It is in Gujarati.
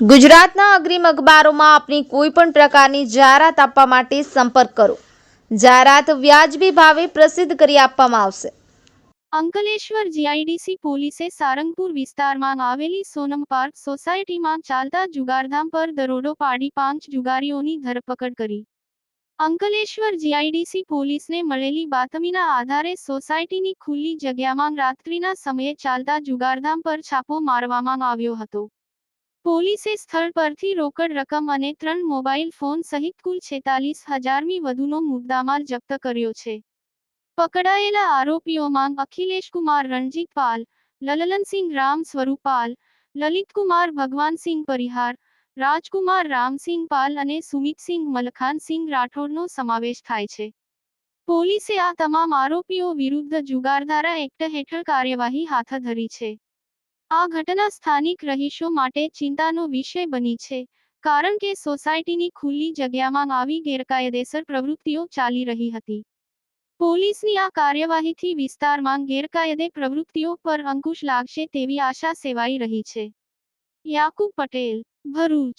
ગુજરાતના અગ્રીમ અખબારોમાં આપની કોઈ પણ પ્રકારની જાહેરાત આપવા માટે સંપર્ક કરો. જાહેરાત વ્યાજબી ભાવે પ્રસિદ્ધ કરી આપવામાં આવશે. અંકલેશ્વર જીઆઈડીસી પોલીસે સારંગપુર વિસ્તારમાં આવેલી સોનમ પાર્ક સોસાયટીમાં ચાલતા જુગારધામ પર દરોડો પાડી પાંચ જુગારીઓની ધરપકડ કરી. અંકલેશ્વર જીઆઈડીસી પોલીસને મળેલી બાતમીના આધારે સોસાયટીની ખુલ્લી જગ્યામાં રાત્રિના સમયે ચાલતા જુગારધામ પર છાપો મારવામાં આવ્યો હતો. પોલીસે સ્થળ પરથી રોકડ રકમ અને ત્રણ મોબાઈલ ફોન સહિત કુલ છેતાલીસ હજારમી વધુનો મુદ્દામાલ જપ્ત કર્યો છે. પકડાયેલા આરોપીઓમાં અખિલેશ કુમાર રણજીત પાલ રામ સ્વરૂપાલ, લલિતકુમાર ભગવાનસિંહ પરિહાર, રાજકુમાર રામસિંહ પાલ અને સુમિતસિંહ મલખાનસિંહ રાઠોડનો સમાવેશ થાય છે. પોલીસે આ તમામ આરોપીઓ વિરુદ્ધ જુગારધારા એક્ટ હેઠળ કાર્યવાહી હાથ ધરી છે. આ ઘટના સ્થાનિક રહીશો માટે ચિંતાનો વિષય બની છે, કારણ કે સોસાયટીની ખુલ્લી જગ્યામાં આવી ગેરકાયદેસર પ્રવૃત્તિઓ ચાલી રહી હતી. પોલીસની આ કાર્યવાહીથી વિસ્તારમાં ગેરકાયદે પ્રવૃત્તિઓ પર અંકુશ લાગશે તેવી આશા સેવાઈ રહી છે. યાકુબ પટેલ, ભરૂચ.